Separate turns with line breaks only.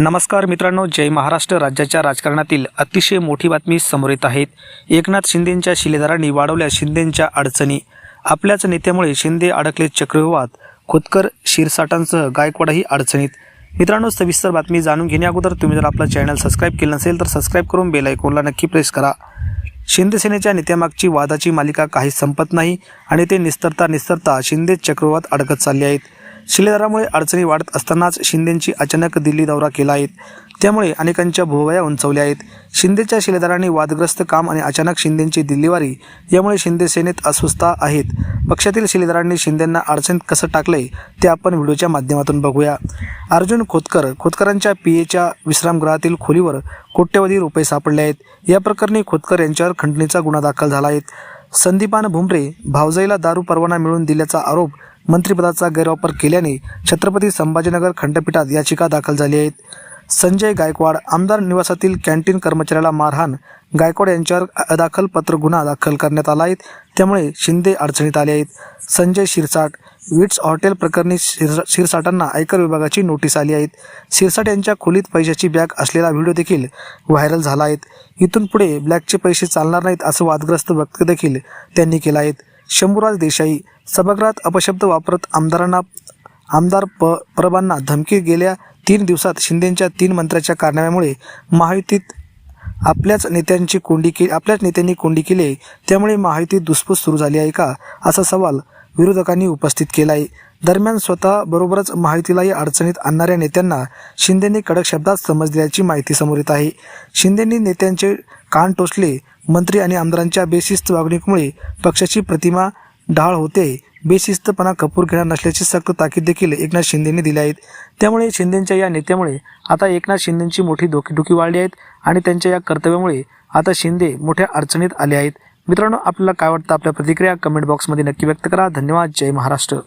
नमस्कार मित्रांनो जय महाराष्ट्र. राज्याच्या राजकारणातील अतिशय मोठी बातमी समोर येत आहेत एकनाथ शिंदेंच्या शिलेदारांनी वाढवल्या शिंदेंच्या अडचणी. आपल्याच नेत्यामुळे शिंदे अडकले चक्रव्यूहात. खोतकर शिरसाटांसह गायकवाडही अडचणीत. मित्रांनो सविस्तर बातमी जाणून घेण्याअगोदर तुम्ही जर आपलं चॅनल सबस्क्राईब केलं नसेल तर सबस्क्राईब करून बेल आयकॉनला नक्की प्रेस करा. शिंदेसेनेच्या नेत्यामागची वादाची मालिका काही संपत नाही आणि ते निस्तरता निस्तरता शिंदे चक्रवात अडकत चालले आहेत. शिलेदारामुळे अडचणी वाढत असतानाच शिंदेंची अचानक दिल्ली दौरा केला आहे. त्यामुळे अनेकांच्या भोवया उंचवल्या आहेत. शिंदेच्या शिलेदारांनी वादग्रस्त काम आणि अचानक शिंदेंची दिल्लीवारी यामुळे शिंदे सेनेत अस्वस्थता आहेत. पक्षातील शिलेदारांनी शिंदेंना अडचणीत कसं टाकलंय ते आपण व्हिडिओच्या माध्यमातून बघूया. अर्जुन खोतकर खोतकरांच्या पी एच्या विश्रामगृहातील खोलीवर कोट्यवधी रुपये सापडले आहेत. या प्रकरणी खोतकर यांच्यावर खंडणीचा गुन्हा दाखल झाला आहे. संदीपान भुमरे भावजाईला दारू परवाना मिळवून दिल्याचा आरोप मंत्रिपदाचा गैरवापर केल्याने छत्रपती संभाजीनगर खंडपीठात याचिका दाखल झाली आहेत. संजय गायकवाड आमदार निवासातील कॅन्टीन कर्मचाऱ्याला मारहाण गायकवाड यांच्यावर अदाखल पत्र गुन्हा दाखल करण्यात आला आहे. त्यामुळे शिंदे अडचणीत आले आहेत. संजय शिरसाट विट्स हॉटेल प्रकरणी शिरसा शिरसाटांना आयकर विभागाची नोटीस आली आहेत शिरसाट यांच्या खोलीत पैशाची बॅग असलेला व्हिडिओ देखील व्हायरल झाला आहे. इथून पुढे ब्लॅकचे पैसे चालणार नाहीत असं वादग्रस्त व्यक्त देखील त्यांनी केलं आहे. शंभूराज देसाई सभागृहात अपशब्द वापरत आमदारांना आमदार प परबांना धमकी गेल्या तीन दिवसात शिंदेंच्या तीन मंत्र्याच्या कारनाम्यामुळे महायुतीत आपल्याच नेत्यांची कोंडी के आपल्याच नेत्यांनी कोंडी केली आहे. त्यामुळे महायुतीत दुसफूस सुरू झाली आहे का? असा सवाल विरोधकांनी उपस्थित केला आहे. दरम्यान स्वतः बरोबरच महायुतीलाही अडचणीत आणणाऱ्या नेत्यांना शिंदेंनी कडक शब्दात समज दिल्याची माहिती समोर येत आहे. शिंदेंनी नेत्यांचे कान टोचले मंत्री आणि आमदारांच्या बेशिस्त वागणुकीमुळे पक्षाची प्रतिमा ढाळ होते बेशिस्तपणा कपूर घेणार नसल्याची सक्त ताकीद देखील एकनाथ शिंदेंनी दिली आहेत त्यामुळे शिंदेंच्या या नेत्यामुळे आता एकनाथ शिंदेंची मोठी डोकीडुकी वाढली आहेत आणि त्यांच्या या कर्तव्यामुळे आता शिंदे मोठ्या अडचणीत आले आहेत. मित्रांनो आपल्याला काय वाटतं? आपल्या प्रतिक्रिया कमेंट बॉक्समध्ये नक्की व्यक्त करा. धन्यवाद. जय महाराष्ट्र.